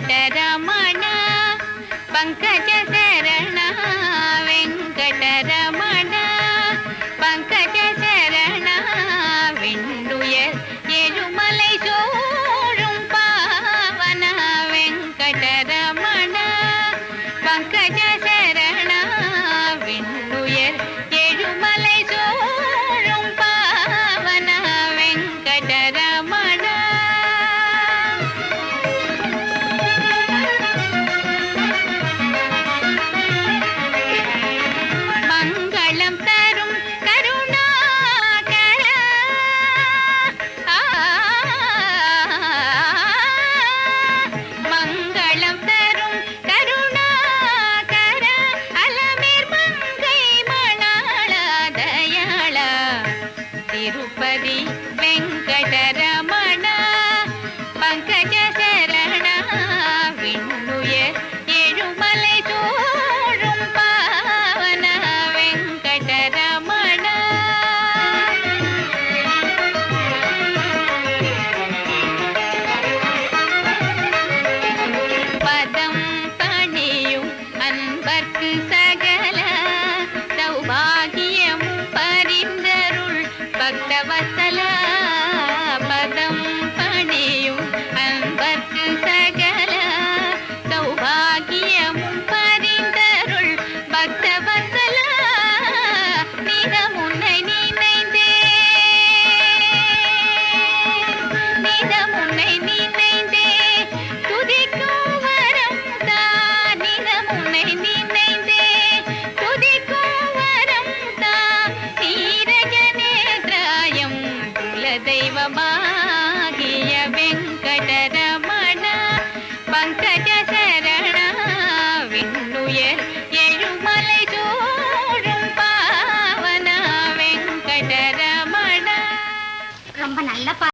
వెంకటరమణ పంకజ శరణ వెంకటరమణ పంకజ శరణ విండుయ ఎరుమలై சோழும் பாவன வெங்கடரமண பங்கஜ திருப்பதி பக்தவசல ரொம்ப நல்ல